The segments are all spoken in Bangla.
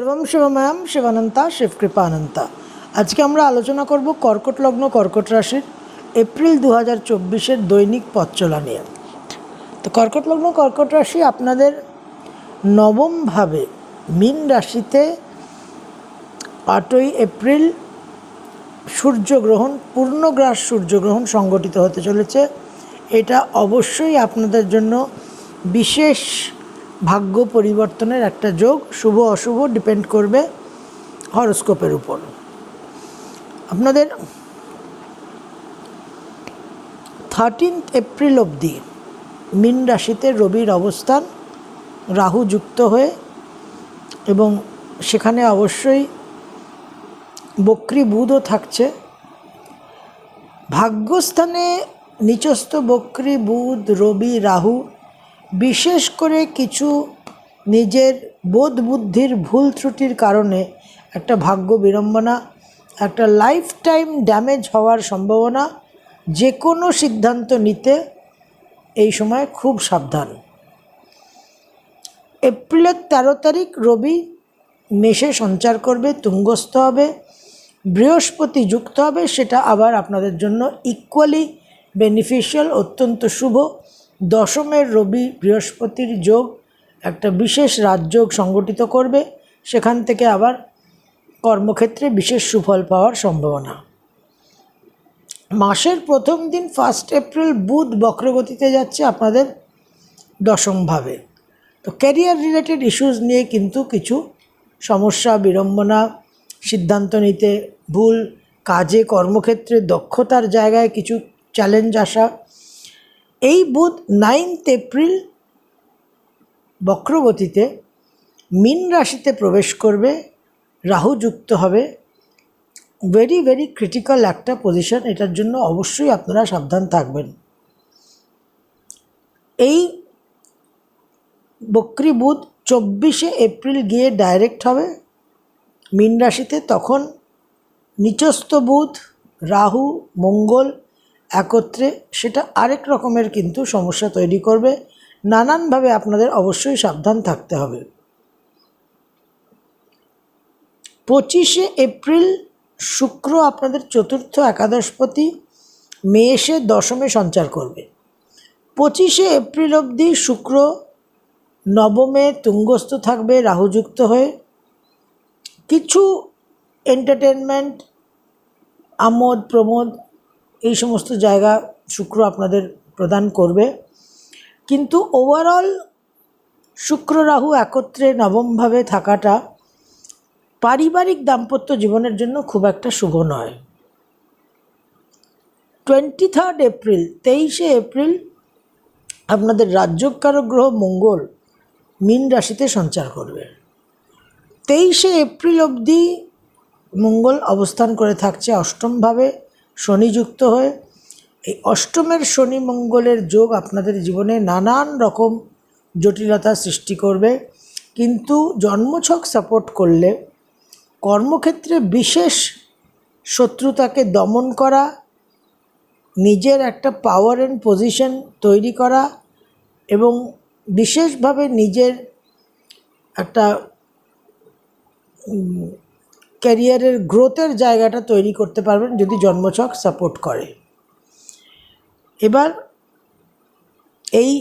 সর্বম শিবময়াম শিবানন্তা শিবকৃপানন্তা। আজকে আমরা আলোচনা করব কর্কট লগ্ন, কর্কট রাশির এপ্রিল দু হাজার চব্বিশের দৈনিক পথচলা নিয়ে। তো কর্কট লগ্ন, কর্কট রাশি আপনাদের নবমভাবে মীন রাশিতে আটই এপ্রিল সূর্যগ্রহণ পূর্ণগ্রাস সূর্যগ্রহণ সংগঠিত হতে চলেছে। এটা অবশ্যই আপনাদের জন্য বিশেষ ভাগ্য পরিবর্তনের একটা যোগ, শুভ, অশুভ ডিপেন্ড করবে হরস্কোপের উপর। আপনাদের থার্টিনথ এপ্রিল অবধি মীন রাশিতে রবির অবস্থান, রাহু যুক্ত হয়ে এবং সেখানে অবশ্যই বক্রী বুধও থাকছে। ভাগ্যস্থানে নিচস্থ বক্রী বুধ, রবি, রাহু বিশেষ করে কিছু নিজের বোধ বুদ্ধির ভুল ত্রুটির কারণে একটা ভাগ্য বিড়ম্বনা, একটা লাইফ টাইম ড্যামেজ হওয়ার সম্ভাবনা যে কোনো সিদ্ধান্ত নিতে এই সময় খুব সাবধান। এপ্রিলের তেরো তারিখ রবি মেষে সঞ্চার করবে, তুঙ্গস্থ হবে, বৃহস্পতি যুক্ত হবে, সেটা আবার আপনাদের জন্য ইকুয়ালি বেনিফিশিয়াল অত্যন্ত শুভ। দশমের রবি বৃহস্পতির যোগ একটা বিশেষ রাজযোগ সংগঠিত করবে, সেখান থেকে আবার কর্মক্ষেত্রে বিশেষ সুফল পাওয়ার সম্ভাবনা। মাসের প্রথম দিন ফার্স্ট এপ্রিল বুধ বক্রগতিতে যাচ্ছে আপনাদের দশমভাবে। তো ক্যারিয়ার রিলেটেড ইস্যুস নিয়ে কিন্তু কিছু সমস্যা, বিড়ম্বনা, সিদ্ধান্ত নিতে ভুল, কাজে, কর্মক্ষেত্রে দক্ষতার জায়গায় কিছু চ্যালেঞ্জ আসা এই বুধ নাইনথ এপ্রিল বক্রবতীতে মিন রাশিতে প্রবেশ করবে, রাহু যুক্ত হবে। ভেরি ভেরি ক্রিটিক্যাল একটা পজিশন এটার জন্য অবশ্যই আপনারা সাবধান থাকবেন। এই বক্রী বুধ চব্বিশে এপ্রিল গিয়ে ডাইরেক্ট হবে। মীন রাশিতে তখন নিচস্থ বুধ, রাহু, মঙ্গল একত্রে সেটা আরেক রকমের কিন্তু সমস্যা তৈরি করবে। নানানভাবে আপনাদের অবশ্যই সাবধান থাকতে হবে। পঁচিশে এপ্রিল শুক্র আপনাদের চতুর্থ একাদশপতি মেষে দশমে সঞ্চার করবে। পঁচিশে এপ্রিল অবধি শুক্র নবমে তুঙ্গস্থ থাকবে, রাহুযুক্ত হয়ে। কিছু এন্টারটেনমেন্ট আমোদ, প্রমোদ এই সমস্ত জায়গা শুক্র আপনাদের প্রদান করবে। কিন্তু ওভারঅল শুক্র রাহু একত্রে নবমভাবে থাকাটা পারিবারিক দাম্পত্য জীবনের জন্য খুব একটা শুভ নয়। টোয়েন্টি থার্ড এপ্রিল তেইশে এপ্রিল আপনাদের রাজ্যকারক গ্রহ মঙ্গল মীন রাশিতে সঞ্চার করবে। তেইশে এপ্রিল অবধি মঙ্গল অবস্থান করে থাকছে অষ্টমভাবে। শনিযুক্ত হয়ে এই অষ্টমের শনি মঙ্গলের যোগ আপনাদের জীবনে নানান রকম জটিলতা সৃষ্টি করবে। কিন্তু জন্মছক সাপোর্ট করলে কর্মক্ষেত্রে বিশেষ শত্রুতাকে দমন করা, নিজের একটা পাওয়ার অ্যান্ড পজিশন তৈরি করা এবং বিশেষভাবে নিজের একটা ক্যারিয়ারের গ্রোথের জায়গাটা তৈরি করতে পারবেন যদি জন্মছক সাপোর্ট করে। এবার এই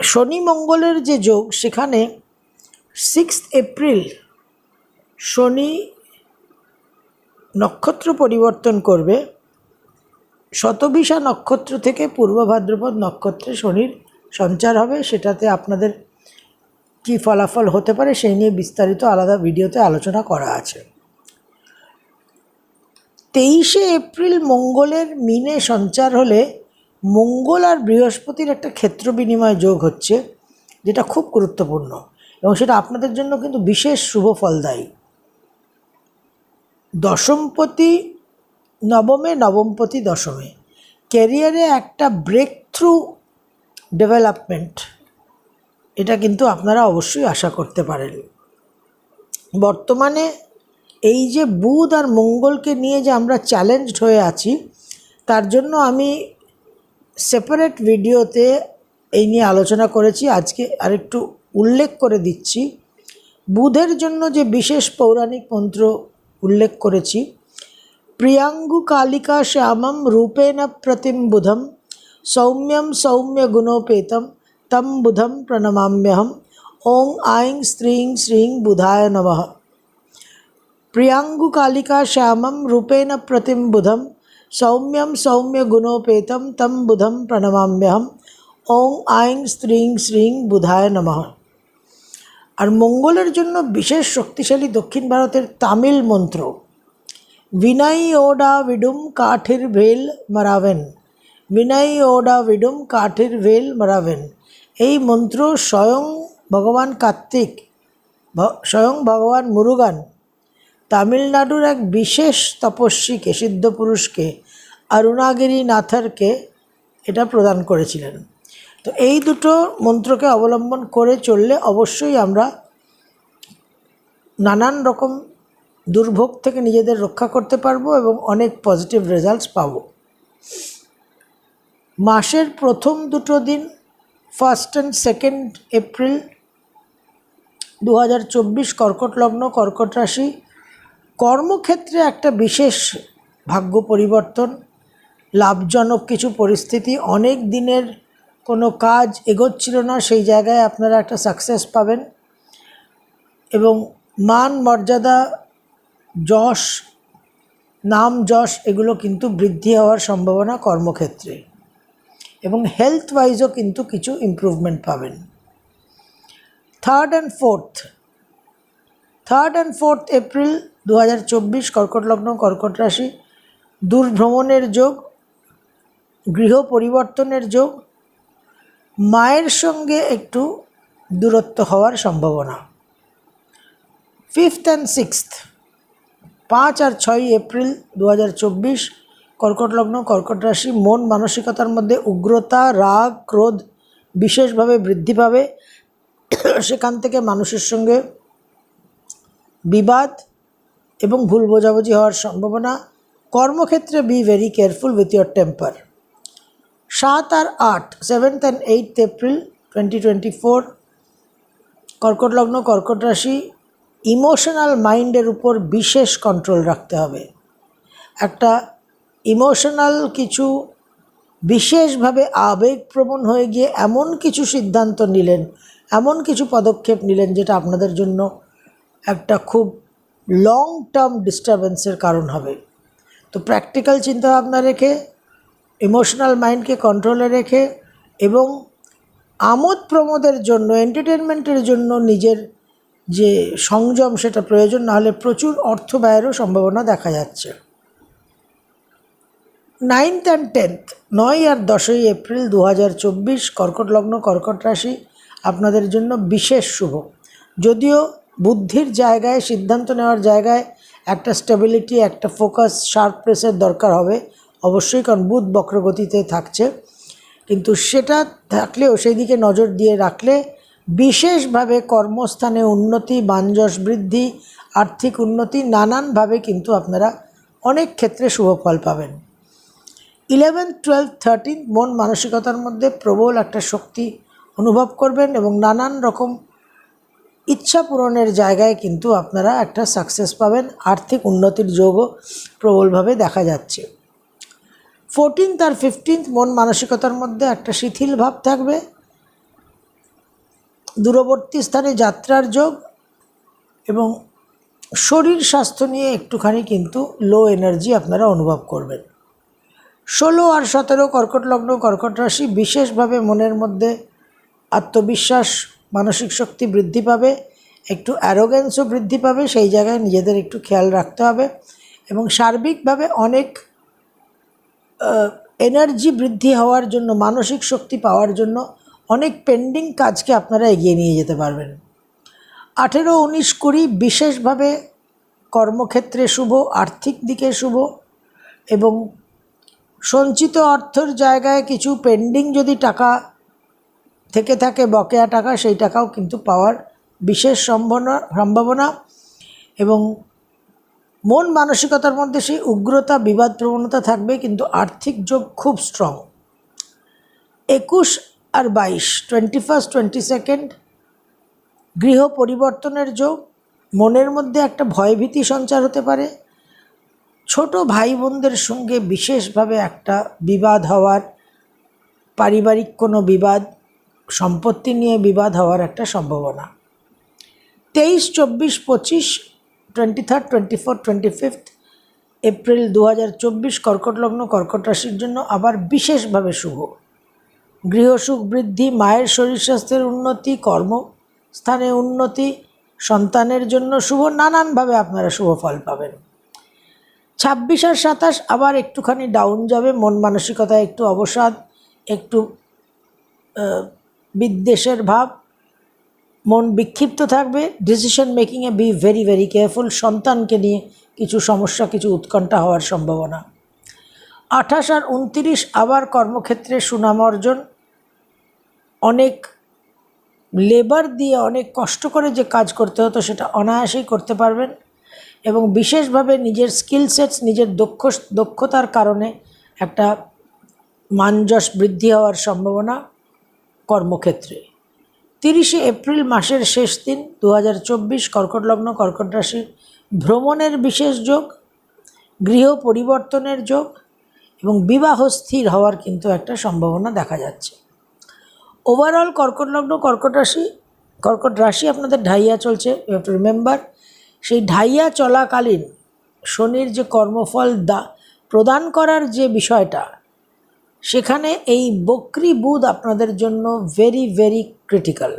শনি মঙ্গলের যে যোগ, সেখানে সিক্স এপ্রিল শনি নক্ষত্র পরিবর্তন করবে। শতভিসা নক্ষত্র থেকে পূর্ব ভাদ্রপদ নক্ষত্রে শনির সঞ্চার হবে, সেটাতে আপনাদের কী ফলাফল হতে পারে সেই নিয়ে বিস্তারিত আলাদা ভিডিওতে আলোচনা করা আছে। তেইশে এপ্রিল মঙ্গলের মিনে সঞ্চার হলে মঙ্গল আর বৃহস্পতির একটা ক্ষেত্র বিনিময় যোগ হচ্ছে, যেটা খুব গুরুত্বপূর্ণ এবং সেটা আপনাদের জন্য কিন্তু বিশেষ শুভ ফলদায়ী। দশমপতি নবমে, নবমপতি দশমে। ক্যারিয়ারে একটা ব্রেক থ্রু ডেভেলপমেন্ট এটা কিন্তু আপনারা অবশ্যই আশা করতে পারেন। বর্তমানে এই যে বুধ আর মঙ্গলকে নিয়ে যে আমরা চ্যালেঞ্জড হয়ে আছি, তার জন্য আমি সেপারেট ভিডিওতে এই নিয়ে আলোচনা করেছি, আজকে আরেকটু উল্লেখ করে দিচ্ছি। বুধের জন্য যে বিশেষ পৌরাণিক মন্ত্র উল্লেখ করেছি, প্রিয়াঙ্গু কালিকা শ্যামম রূপেণ প্রতিম বুধম সৌম্যম সৌম্য গুণোপেতম তম বুধম প্রণমাম্যহম ওং আইং স্ত্রিং শ্রীং বুধায় নমঃ প্রিয়াঙ্গু কালিকা শ্যামম রূপেণ প্রতিম বুধম সৌম্যম সৌম্য গুণোপেতম তম বুধম প্রণমাম্যহম ওং আইং স্ত্রিং শ্রীং বুধায় নমঃ আর মঙ্গলের জন্য বিশেষ শক্তিশালী দক্ষিণ ভারতের তামিল মন্ত্র। বিনাই ওডা বিডুম কাঠির ভেল মারাবেন। বিনাই ওডা বিডুম কাঠির ভেল মারাবেন। এই মন্ত্র স্বয়ং ভগবান কার্তিক স্বয়ং ভগবান মুরুগান, তামিলনাড়ুর এক বিশেষ তপস্বীকে, সিদ্ধ পুরুষকে, অরুণাগিরি নাথারকে এটা প্রদান করেছিলেন। তো এই দুটো মন্ত্রকে অবলম্বন করে চললে অবশ্যই আমরা নানান রকম দুর্ভোগ থেকে নিজেদের রক্ষা করতে পারব এবং অনেক পজিটিভ রেজাল্টস পাবো। মাসের প্রথম দুটো দিন ফার্স্ট অ্যান্ড সেকেন্ড এপ্রিল দু হাজার চব্বিশ কর্কট লগ্ন, কর্কট রাশি। কর্মক্ষেত্রে একটা বিশেষ ভাগ্য পরিবর্তন, লাভজনক কিছু পরিস্থিতি। অনেক দিনের কোনো কাজ এগোচ্ছিল না, সেই জায়গায় আপনারা একটা সাকসেস পাবেন। এবং মান, মর্যাদা, যশ, নাম, যশ, এগুলো কিন্তু বৃদ্ধি হওয়ার সম্ভাবনা কর্মক্ষেত্রে। এবং হেলথ ওয়াইজও কিন্তু কিছু ইমপ্রুভমেন্ট পাবেন। Third and fourth third and fourth April দু হাজার চব্বিশ কর্কট লগ্ন, কর্কট রাশি, দূরভ্রমণের যোগ, গৃহ পরিবর্তনের যোগ, মায়ের সঙ্গে একটু দূরত্ব হওয়ার সম্ভাবনা। ফিফথ অ্যান্ড সিক্সথ পাঁচ আর ছয় এপ্রিল দু হাজার চব্বিশ কর্কট লগ্ন, কর্কট রাশি, মন মানসিকতার মধ্যে উগ্রতা, রাগ, ক্রোধ বিশেষভাবে বৃদ্ধি পাবে। সেখান থেকে মানুষের সঙ্গে বিবাদ এবং ভুল বোঝাবুঝি হওয়ার সম্ভাবনা। কর্মক্ষেত্রে be very careful with your temper সাত আর আট seventh and eight April twenty twenty four কর্কট লগ্ন, কর্কট রাশি ইমোশনাল মাইন্ডের উপর বিশেষ কন্ট্রোল রাখতে হবে। একটা ইমোশনাল কিছু বিশেষভাবে আবেগপ্রবণ হয়ে গিয়ে এমন কিছু সিদ্ধান্ত নিলেন, এমন কিছু পদক্ষেপ নিলেন যেটা আপনাদের জন্য একটা খুব লং টার্ম ডিস্টারবেন্সের কারণ হবে। তো প্র্যাকটিক্যাল চিন্তাভাবনা রেখে ইমোশনাল মাইন্ডকে কন্ট্রোলে রেখে এবং আমোদ প্রমোদের জন্য এন্টারটেনমেন্টের জন্য নিজের যে সংযম সেটা প্রয়োজন না হলে প্রচুর অর্থ ব্যয়েরও সম্ভাবনা দেখা যাচ্ছে। নাইনথ অ্যান্ড টেন্থ নয় আর দশই এপ্রিল দু হাজার চব্বিশ কর্কট লগ্ন, কর্কট রাশি আপনাদের জন্য বিশেষ শুভ। যদিও বুদ্ধির জায়গায়, সিদ্ধান্ত নেওয়ার জায়গায় একটা স্টেবিলিটি একটা ফোকাস শার্পনেসের দরকার হবে, অবশ্যই কারণ বুধ বক্রগতিতে থাকছে। কিন্তু সেটা থাকলেও সেই দিকে নজর দিয়ে রাখলে বিশেষভাবে কর্মস্থানে উন্নতি বাঞ্জস বৃদ্ধি, আর্থিক উন্নতি নানানভাবে কিন্তু আপনারা অনেক ক্ষেত্রে শুভ ফল পাবেন। ইলেভেন্থ টুয়েলভ, থার্টিন মন মানসিকতার মধ্যে প্রবল একটা শক্তি অনুভব করবেন এবং নানান রকম ইচ্ছা পূরণের জায়গায় কিন্তু আপনারা একটা সাকসেস পাবেন। আর্থিক উন্নতির যোগও প্রবলভাবে দেখা যাচ্ছে। ফোরটিন্থ আর ফিফটিন্থ মন মানসিকতার মধ্যে একটা শিথিল ভাব থাকবে। দূরবর্তী স্থানে যাত্রার যোগ এবং শরীর স্বাস্থ্য নিয়ে একটুখানি কিন্তু লো এনার্জি আপনারা অনুভব করবেন। ষোলো আর সতেরো কর্কট লগ্ন কর্কট রাশি বিশেষভাবে মনের মধ্যে আত্মবিশ্বাস, মানসিক শক্তি বৃদ্ধি পাবে, একটু অ্যারোগেন্সও বৃদ্ধি পাবে, সেই জায়গায় নিজেদের একটু খেয়াল রাখতে হবে এবং সার্বিকভাবে অনেক এনার্জি বৃদ্ধি হওয়ার জন্য, মানসিক শক্তি পাওয়ার জন্য অনেক পেন্ডিং কাজকে আপনারা এগিয়ে নিয়ে যেতে পারবেন। আঠেরো, উনিশ, কুড়ি বিশেষভাবে কর্মক্ষেত্রে শুভ, আর্থিক দিকে শুভ এবং সঞ্চিত অর্থের জায়গায় কিছু পেন্ডিং যদি টাকা থেকে থাকে, বকেয়া টাকা, সেই টাকাও কিন্তু পাওয়ার বিশেষ সম্ভাবনা সম্ভাবনা এবং মন মানসিকতার মধ্যে সেই উগ্রতা, বিবাদ প্রবণতা থাকবে, কিন্তু আর্থিক যোগ খুব স্ট্রং একুশ আর বাইশ টোয়েন্টি ফার্স্ট টোয়েন্টি সেকেন্ড গৃহ পরিবর্তনের যোগ, মনের মধ্যে একটা ভয়ভীতি সঞ্চার হতে পারে। ছোট ভাই বোনদের সঙ্গে বিশেষভাবে একটা বিবাদ হওয়ার, পারিবারিক কোনো বিবাদ, সম্পত্তি নিয়ে বিবাদ হওয়ার একটা সম্ভাবনা। তেইশ, চব্বিশ, পঁচিশ twenty third twenty four twenty fifth April দু হাজার চব্বিশ কর্কট লগ্ন, কর্কট রাশির জন্য আবার বিশেষভাবে শুভ। গৃহসুখ বৃদ্ধি, মায়ের শরীর স্বাস্থ্যের উন্নতি, কর্মস্থানে উন্নতি, সন্তানের জন্য শুভ, নানানভাবে আপনারা শুভ ফল পাবেন। ছাব্বিশ আর সাতাশ আবার একটুখানি ডাউন যাবে, মন মানসিকতায় একটু অবসাদ, একটু বিদ্বেষের ভাব, মন বিক্ষিপ্ত থাকবে ডিসিশন মেকিংয়ে বি ভেরি ভেরি কেয়ারফুল সন্তানকে নিয়ে কিছু সমস্যা, কিছু উৎকণ্ঠা হওয়ার সম্ভাবনা। আঠাশ আর উনতিরিশ আবার কর্মক্ষেত্রে সুনাম অর্জন, অনেক লেবার দিয়ে অনেক কষ্ট করে যে কাজ করতে হতো, সেটা অনায়াসেই করতে পারবেন। এবং বিশেষভাবে নিজের স্কিল সেটস নিজের দক্ষ, দক্ষতার কারণে একটা মানযশ বৃদ্ধি হওয়ার সম্ভাবনা কর্মক্ষেত্রে। তিরিশে এপ্রিল মাসের শেষ দিন দু হাজার চব্বিশ কর্কট লগ্ন, কর্কট রাশি ভ্রমণের বিশেষ যোগ, গৃহ পরিবর্তনের যোগ এবং বিবাহ স্থির হওয়ার কিন্তু একটা সম্ভাবনা দেখা যাচ্ছে। ওভারঅল কর্কট লগ্ন, কর্কট রাশি কর্কট রাশি আপনাদের ঢাইয়া চলছে ইউ হ্যাভ টু রিমেম্বার সেই ঢাইয়া চলাকালীন শনির যে কর্মফল দা, প্রদান করার যে বিষয়টা, সেখানে এই বক্রি বুধ আপনাদের জন্য ভেরি ভেরি ক্রিটিক্যাল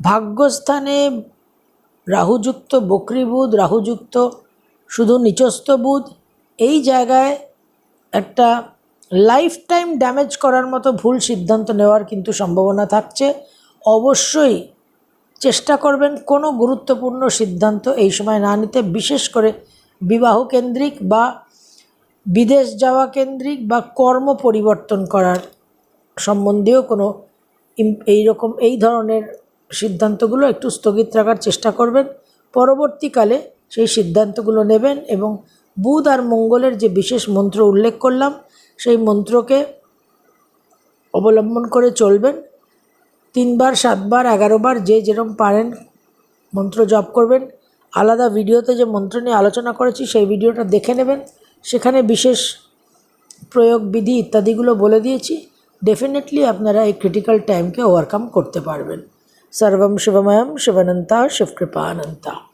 ভাগ্যস্থানে রাহুযুক্ত বক্রি বুধ, রাহুযুক্ত শুধু নিচস্থ বুধ, এই জায়গায় একটা লাইফ টাইম ড্যামেজ করার মতো ভুল সিদ্ধান্ত নেওয়ার কিন্তু সম্ভাবনা থাকছে। অবশ্যই চেষ্টা করবেন কোনো গুরুত্বপূর্ণ সিদ্ধান্ত এই সময় না নিতে, বিশেষ করে বিবাহ কেন্দ্রিক বা বিদেশ যাওয়া কেন্দ্রিক বা কর্ম পরিবর্তন করার সম্বন্ধীয় কোনো এই রকম এই ধরনের সিদ্ধান্তগুলো একটু স্থগিত রাখার চেষ্টা করবেন। পরবর্তীকালে সেই সিদ্ধান্তগুলো নেবেন এবং বুধ আর মঙ্গলের যে বিশেষ মন্ত্র উল্লেখ করলাম, সেই মন্ত্রকে অবলম্বন করে চলবেন। তিনবার, সাতবার, এগারোবার যে যেরকম পারেন মন্ত্র জপ করবেন। আলাদা ভিডিওতে যে মন্ত্র নিয়ে আলোচনা করেছি সেই ভিডিওটা দেখে নেবেন। সেখানে বিশেষ প্রয়োগ বিধি ইত্যাদিগুলো বলে দিয়েছি। ডেফিনেটলি আপনারা এই ক্রিটিক্যাল টাইমকে ওভারকাম করতে পারবেন। সর্বম শিবময়ম শিবানন্তা শিবকৃপানন্তা।